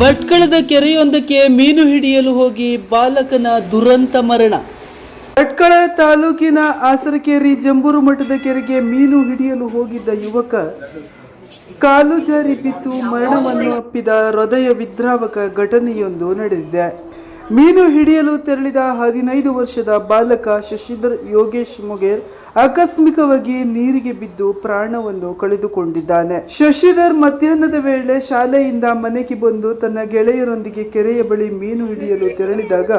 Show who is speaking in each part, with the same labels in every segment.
Speaker 1: ಭಟ್ಕಳದ ಕೆರೆಯೊಂದಕ್ಕೆ ಮೀನು ಹಿಡಿಯಲು ಹೋಗಿ ಬಾಲಕನ ದುರಂತ ಮರಣ. ಭಟ್ಕಳ ತಾಲೂಕಿನ ಆಸರಕೇರಿ ಜಂಬೂರು ಮಠದ ಕೆರೆಗೆ ಮೀನು ಹಿಡಿಯಲು ಹೋಗಿದ್ದ ಯುವಕ ಕಾಲು ಜಾರಿ ಬಿದ್ದು ಮರಣವನ್ನು ಅಪ್ಪಿದ ಹೃದಯ ವಿದ್ರಾವಕ ಘಟನೆಯೊಂದು ನಡೆದಿದೆ. ಮೀನು ಹಿಡಿಯಲು ತೆರಳಿದ ಹದಿನೈದು ವರ್ಷದ ಬಾಲಕ ಶಶಿಧರ್ ಯೋಗೇಶ್ ಮೊಗೇರ್ ಆಕಸ್ಮಿಕವಾಗಿ ನೀರಿಗೆ ಬಿದ್ದು ಪ್ರಾಣವನ್ನು ಕಳೆದುಕೊಂಡಿದ್ದಾನೆ. ಶಶಿಧರ್ ಮಧ್ಯಾಹ್ನದ ವೇಳೆ ಶಾಲೆಯಿಂದ ಮನೆಗೆ ಬಂದು ತನ್ನ ಗೆಳೆಯರೊಂದಿಗೆ ಕೆರೆಯ ಬಳಿ ಮೀನು ಹಿಡಿಯಲು ತೆರಳಿದಾಗ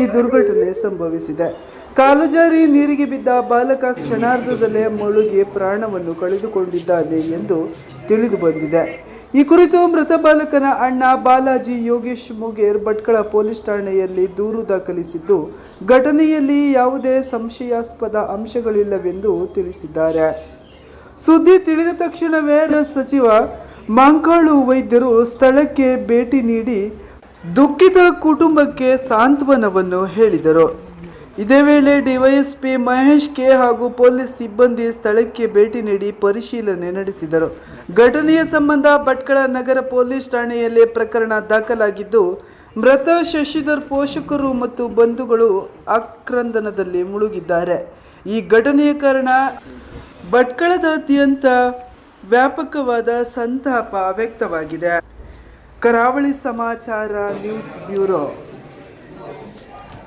Speaker 1: ಈ ದುರ್ಘಟನೆ ಸಂಭವಿಸಿದೆ. ಕಾಲು ಜಾರಿ ನೀರಿಗೆ ಬಿದ್ದ ಬಾಲಕ ಕ್ಷಣಾರ್ಧದಲ್ಲೇ ಮುಳುಗಿ ಪ್ರಾಣವನ್ನು ಕಳೆದುಕೊಂಡಿದ್ದಾನೆ ಎಂದು ತಿಳಿದು ಬಂದಿದೆ. ಈ ಕುರಿತು ಮೃತ ಬಾಲಕನ ಅಣ್ಣ ಬಾಲಾಜಿ ಯೋಗೇಶ್ ಮುಗೇರ್ ಭಟ್ಕಳ ಪೊಲೀಸ್ ಠಾಣೆಯಲ್ಲಿ ದೂರು ದಾಖಲಿಸಿದ್ದು, ಘಟನೆಯಲ್ಲಿ ಯಾವುದೇ ಸಂಶಯಾಸ್ಪದ ಅಂಶಗಳಿಲ್ಲವೆಂದು ತಿಳಿಸಿದ್ದಾರೆ. ಸುದ್ದಿ ತಿಳಿದ ತಕ್ಷಣವೇ ಸಚಿವ ಮಾಂಕಾಳು ವೈದ್ಯರು ಸ್ಥಳಕ್ಕೆ ಭೇಟಿ ನೀಡಿ, ದುಃಖಿತ ಕುಟುಂಬಕ್ಕೆ ಸಾಂತ್ವನವನ್ನು ಹೇಳಿದರು. ಇದೇ ವೇಳೆ ಡಿವೈಎಸ್ಪಿ ಮಹೇಶ್ ಕೆ ಹಾಗೂ ಪೊಲೀಸ್ ಸಿಬ್ಬಂದಿ ಸ್ಥಳಕ್ಕೆ ಭೇಟಿ ನೀಡಿ ಪರಿಶೀಲನೆ ನಡೆಸಿದರು. ಘಟನೆಯ ಸಂಬಂಧ ಭಟ್ಕಳ ನಗರ ಪೊಲೀಸ್ ಠಾಣೆಯಲ್ಲಿ ಪ್ರಕರಣ ದಾಖಲಾಗಿದ್ದು, ಮೃತ ಶಶಿಧರ್ ಪೋಷಕರು ಮತ್ತು ಬಂಧುಗಳು ಆಕ್ರಂದನದಲ್ಲಿ ಮುಳುಗಿದ್ದಾರೆ. ಈ ಘಟನೆಯ ಕಾರಣ ಭಟ್ಕಳದಾದ್ಯಂತ ವ್ಯಾಪಕವಾದ ಸಂತಾಪ ವ್ಯಕ್ತವಾಗಿದೆ. ಕರಾವಳಿ ಸಮಾಚಾರ ನ್ಯೂಸ್ ಬ್ಯೂರೋ.